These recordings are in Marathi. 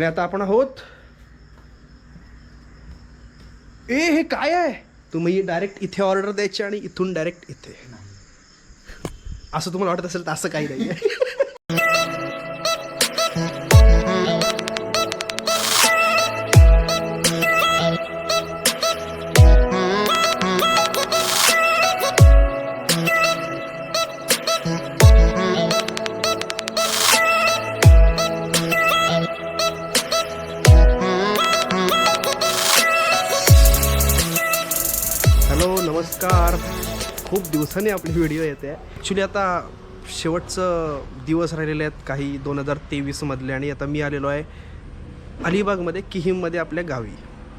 आणि आता आपण आहोत. ए हे काय आहे? तुम्ही डायरेक्ट इथे ऑर्डर द्यायची आणि इथून डायरेक्ट इथे. असं तुम्हाला वाटत असेल तर असं काही नाही आहे नमस्कार. खूप दिवसांनी आपली व्हिडिओ येते. ॲक्च्युली आता शेवटचं दिवस राहिलेले आहेत काही दोन हजार तेवीसमधले आणि आता मी आलेलो आहे अलिबागमध्ये किहिममध्ये आपल्या गावी.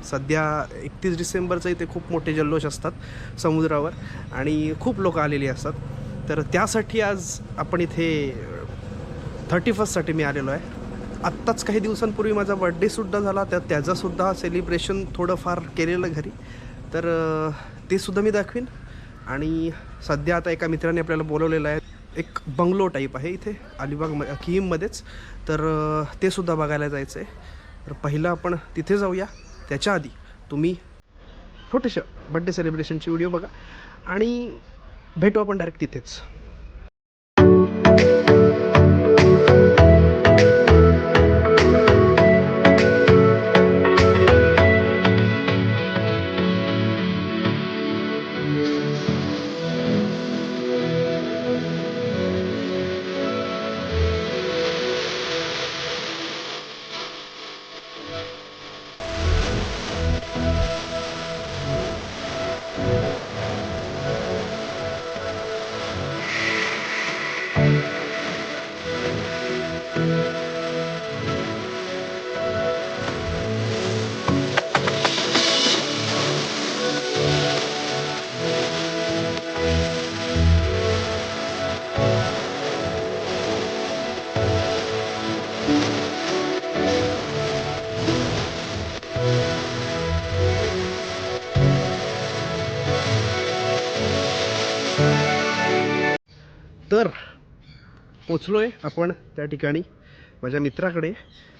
सध्या एकतीस डिसेंबरचं इथे खूप मोठे जल्लोष असतात समुद्रावर आणि खूप लोक आलेली असतात. तर त्यासाठी आज आपण इथे थर्टी फर्स्टसाठी मी आलेलो आहे. आत्ताच काही दिवसांपूर्वी माझा बड्डेसुद्धा झाला तर त्याचंसुद्धा सेलिब्रेशन थोडंफार केलेलं घरी. तर ते सुद्धा मी दाखवीन. आणि सध्या आता एका मित्राने आपल्याला बोलवलेलं आहे एक बंगलो टाईप आहे इथे अलिबाग म किहीममध्येच तर ते सुद्धा बघायला जायचं आहे तर पहिलं आपण तिथे जाऊया. त्याच्या आधी तुम्ही छोटेशा बड्डे सेलिब्रेशनची व्हिडिओ बघा. आणि भेटू आपण डायरेक्ट तिथेच. पोचलो आहे आपण त्या ठिकाणी माझ्या मित्राकडे.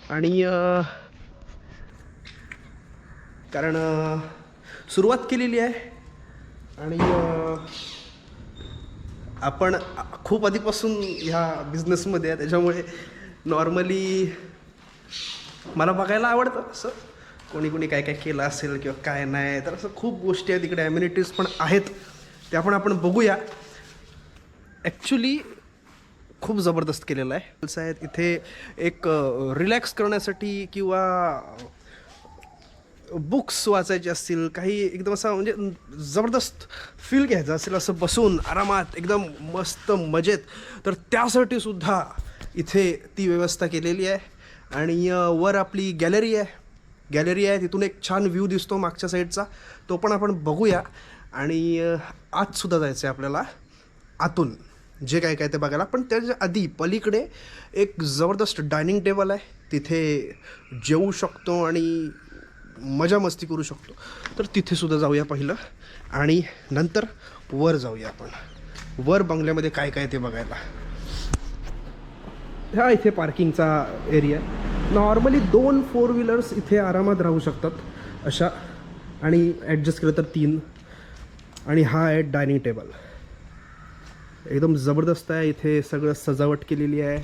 आणि कारण सुरुवात केलेली आहे. आणि आपण खूप आधीपासून ह्या बिझनेसमध्ये आहे. त्याच्यामुळे नॉर्मली मला बघायला आवडतं असं. कोणी कोणी काय काय केलं असेल किंवा काय नाही तर असं खूप गोष्टी आहेत. तिकडे ॲम्युनिटीज पण आहेत. त्या पण आपण बघूया. ॲक्च्युली खूप जबरदस्त केलेलं आहे. साहेब इथे एक रिलॅक्स करण्यासाठी किंवा बुक्स वाचायचे असतील काही एकदम असा म्हणजे जबरदस्त फील घ्यायचं असेल असं बसून आरामात एकदम मस्त मजेत तर त्यासाठी सुद्धा इथे ती व्यवस्था केलेली आहे. आणि वर आपली गॅलरी आहे. गॅलरी आहे तिथून एक छान व्ह्यू दिसतो मागच्या साईडचा तो पण आपण बघूया. आणि आतसुद्धा जायचं आहे आपल्याला. आतून. जे काय काय ते बघायला. पण त्याच्या आधी पलीकडे एक जबरदस्त डायनिंग टेबल आहे. तिथे जेवू शकतो आणि मजा मस्ती करू शकतो. तर तिथे सुद्धा जाऊया पहिलं. आणि नंतर वर जाऊया आपण. वर बंगल्यामध्ये काय काय ते बघायला. ह्या इथे पार्किंगचा एरिया नॉर्मली दोन फोर व्हीलर्स इथे आरामात राहू शकतात. अशा. आणि ॲडजस्ट केलं तर तीन. आणि हा आहे डायनिंग टेबल. एकदम जबरदस्त आहे. इथे सगळं सजावट केलेली आहे.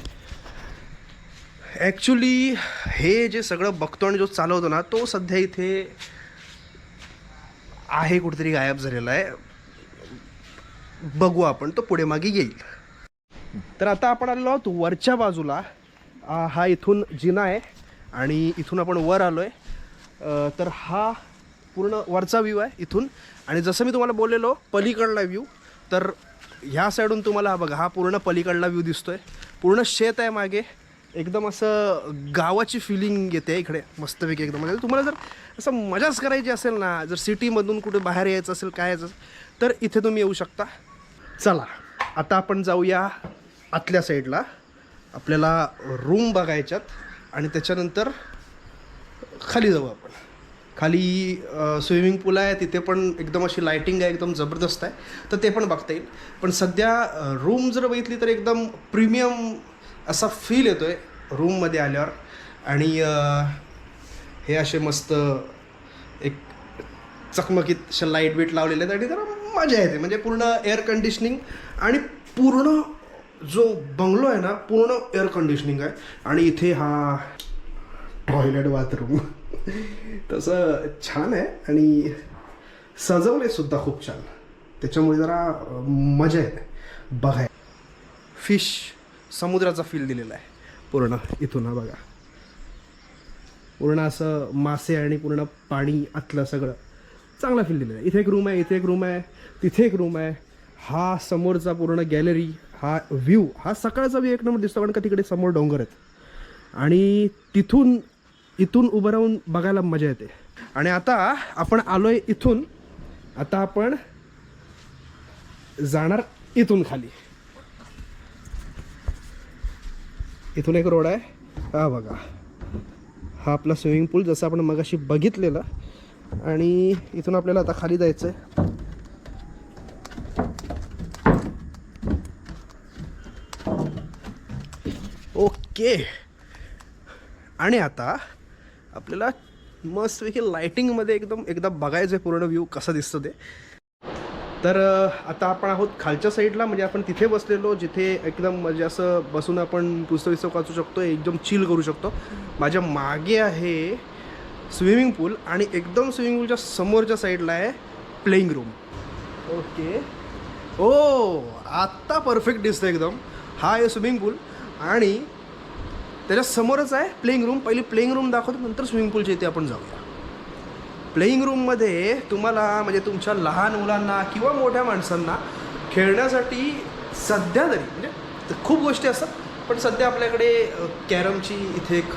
ॲक्च्युली हे जे सगळं बघतो आणि जो चालवतो ना तो सध्या इथे आहे कुठेतरी गायब झालेला आहे. बघू आपण तो पुढे मागे येईल. तर आता आपण आलेलो आहोत वरच्या बाजूला. हा इथून जिना आहे आणि इथून आपण वर आलो आहे तर हा पूर्ण वरचा व्ह्यू आहे इथून. आणि जसं मी तुम्हाला बोललेलो पलीकडला व्ह्यू तर ह्या साईडून तुम्हाला हा बघा हा पूर्ण पलीकडला व्ह्यू दिसतोय. पूर्ण शेत आहे मागे. एकदम असं गावाची फिलिंग येते इकडे मस्तपैकी एकदम. म्हणजे तुम्हाला जर असं मजाच करायची असेल ना जर सिटीमधून कुठे बाहेर यायचं असेल काय यायचं असेल, तर इथे तुम्ही येऊ शकता. चला आता आपण जाऊया आतल्या साईडला आपल्याला रूम बघायच्यात आणि त्याच्यानंतर खाली जाऊ आपण. खाली स्विमिंग पूल आहे तिथे पण एकदम अशी लाईटिंग आहे एकदम जबरदस्त आहे. तर ते पण बघता येईल. पण सध्या रूम जर बघितली तर एकदम प्रीमियम असा फील येतो आहे रूममध्ये आल्यावर. आणि हे असे मस्त एक चकमकीत अशा लाइट बीट लावलेले आहेत आणि जरा मजा येते. म्हणजे पूर्ण एअर कंडिशनिंग आणि पूर्ण जो बंगलो आहे ना पूर्ण एअर कंडिशनिंग आहे. आणि इथे हा टॉयलेट बाथरूम तसं छान आहे आणि सजवले सुद्धा खूप छान. त्याच्यामुळे जरा मजा येते. बघाय फिश समुद्राचा फील दिलेला आहे. पूर्ण इथून हा बघा. पूर्ण असं मासे आणि पूर्ण पाणी आतलं सगळं चांगला फील दिलेला आहे. इथे एक रूम आहे इथे एक रूम आहे तिथे एक रूम आहे. हा समोरचा पूर्ण गॅलरी हा व्ह्यू हा सकाळचा व्ह्यू एक नंबर दिसतो कारण का तिकडे समोर डोंगर आहेत. आणि तिथून इथून उभं राहून बघायला मजा येते. आणि आता आपण आलोय इथून. आता आपण जाणार इथून खाली. इथून एक रोड आहे. हा बघा. हा आपला स्विमिंग पूल जसं आपण मगाशी बघितलेला. आणि इथून आपल्याला आता खाली जायचं आहे ओके. आणि आता आपल्याला मस्तपैकी लायटिंगमध्ये एकदम एकदा बघायचं आहे पूर्ण व्ह्यू कसं दिसतो ते. तर आता आपण आहोत खालच्या साईडला म्हणजे आपण तिथे बसलेलो जिथे एकदम म्हणजे असं बसून आपण पुस्तक विस्तक वाचू शकतो एकदम चिल करू शकतो. माझ्या मागे आहे स्विमिंग पूल आणि एकदम स्विमिंग पूलच्या समोरच्या साईडला आहे प्लेईंग रूम ओके ओ आत्ता परफेक्ट दिसतं एकदम. हा आहे स्विमिंग पूल आणि त्याच्या समोरच आहे प्लेईंग रूम पहिली प्लेईंग रूम दाखवतो नंतर स्विमिंग पूलच्या इथे आपण जाऊया. प्लेईंग रूममध्ये तुम्हाला म्हणजे तुमच्या लहान मुलांना किंवा मोठ्या माणसांना खेळण्यासाठी सध्या तरी म्हणजे खूप गोष्टी असतात पण सध्या आपल्याकडे कॅरमची इथे एक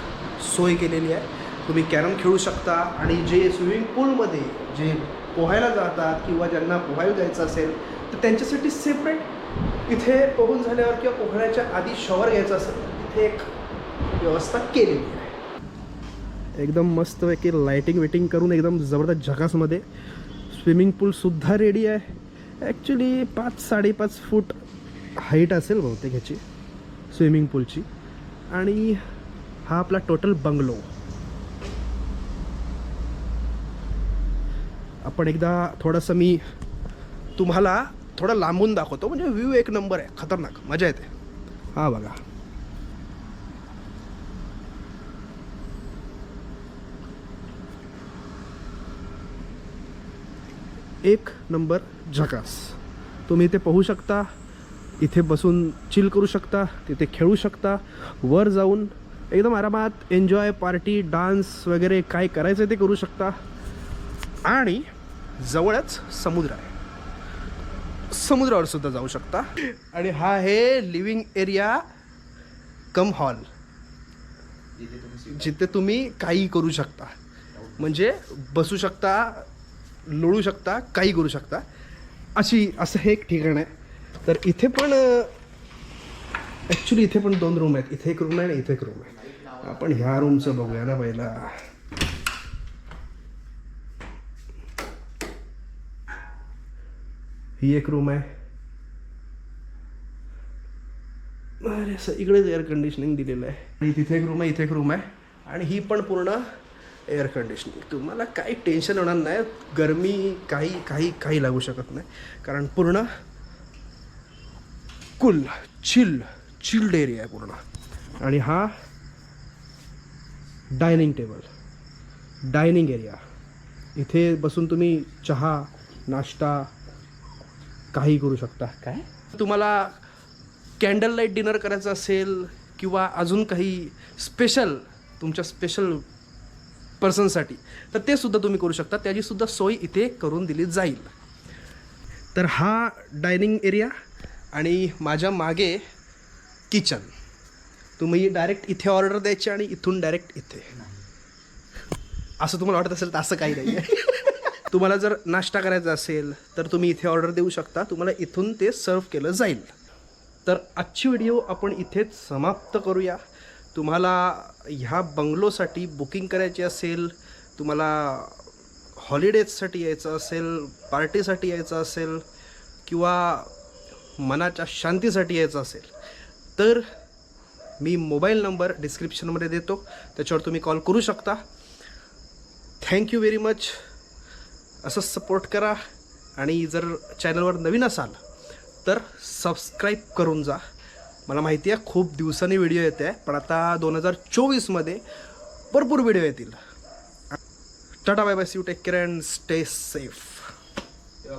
सोय केलेली आहे. तुम्ही कॅरम खेळू शकता आणि जे स्विमिंग पूलमध्ये जे पोहायला जातात किंवा ज्यांना पोहायला जायचं असेल तर त्यांच्यासाठी सेपरेट इथे पोहून झाल्यावर किंवा पोहण्याच्या आधी शॉवर घ्यायचा असेल तिथे इथे एक व्यवस्था केलेली आहे. एकदम मस्तपैकी लाईटिंग वेटिंग करून एकदम जबरदस्त झकासमध्ये स्विमिंग पूलसुद्धा रेडी आहे. ॲक्च्युली पाच साडेपाच फूट हाईट असेल बहुतेक ह्याची स्विमिंग पूलची आणि हा आपला टोटल बंगलो आपण एकदा थोडंसं मी तुम्हाला थोडं लांबून दाखवतो. म्हणजे व्ह्यू एक नंबर आहे. खतरनाक. मजा येते. हा बघा. एक नंबर झकास. तुम्ही इथे पाहू शकता इथे बसून चिल करू शकता तिथे खेळू शकता वर जाऊन एकदम आरामात एन्जॉय पार्टी डान्स वगैरे काय करायचं ते करू शकता. आणि जवळच समुद्र आहे. समुद्रावर सुद्धा जाऊ शकता. आणि हा आहे लिव्हिंग एरिया कम हॉल जिथे तुम्ही काही करू शकता. म्हणजे बसू शकता लोळू शकता काही करू शकता. अशी असं हे एक ठिकाण आहे. तर इथे पण ॲक्च्युली इथे पण दोन रूम आहेत. इथे एक रूम आहे आणि इथे एक रूम आहे. आपण ह्या रूमचं बघूया ना पहिला. ही एक रूम आहे. अरे असं इकडेच एअर कंडिशनिंग दिलेलं आहे. आणि तिथे एक रूम आहे इथे एक रूम आहे. आणि ही पण पूर्ण एअर कंडिशनिंग तुम्हाला काही टेन्शन होणार नाही. गरमी काही काही काही लागू शकत नाही. कारण पूर्ण कुल चिल चिल्ड एरिया आहे पूर्ण. आणि हा डायनिंग टेबल डायनिंग एरिया इथे बसून तुम्ही चहा नाश्ता काही करू शकता. काय? तुम्हाला कॅन्डल लाइट डिनर करायचं असेल किंवा अजून काही स्पेशल तुमच्या स्पेशल पर्सनसाठी तर ते सुद्धा तुम्ही करू शकता. त्याची सुद्धा सोय इथे करून दिली जाईल. तर हा डायनिंग एरिया आणि माझ्या मागे किचन तुम्ही डायरेक्ट इथे ऑर्डर द्यायची आणि इथून डायरेक्ट इथे. असं तुम्हाला वाटत असेल तर असं काही नाही आहे तुम्हाला जर नाश्ता करायचा असेल तर तुम्ही इथे ऑर्डर देऊ शकता. तुम्हाला इथून ते सर्व केलं जाईल. तर आजची व्हिडिओ आपण इथेच समाप्त करूया. तुम्हाला ह्या बंगलोसाठी बुकिंग करायची असेल तुम्हाला हॉलिडेजसाठी यायचं असेल पार्टीसाठी यायचं असेल किंवा मनाच्या शांतीसाठी यायचं असेल तर मी मोबाईल नंबर डिस्क्रिप्शनमध्ये देतो. त्याच्यावर तुम्ही कॉल करू शकता. थँक्यू व्हेरी मच असंच सपोर्ट करा. आणि जर चॅनलवर नवीन असाल तर सबस्क्राईब करून जा. मला माहिती आहे खूप दिवसांनी व्हिडिओ येते आहे पण आता दोन हजार चोवीसमध्ये भरपूर व्हिडिओ येतील. Tata bye bye see you take care and stay safe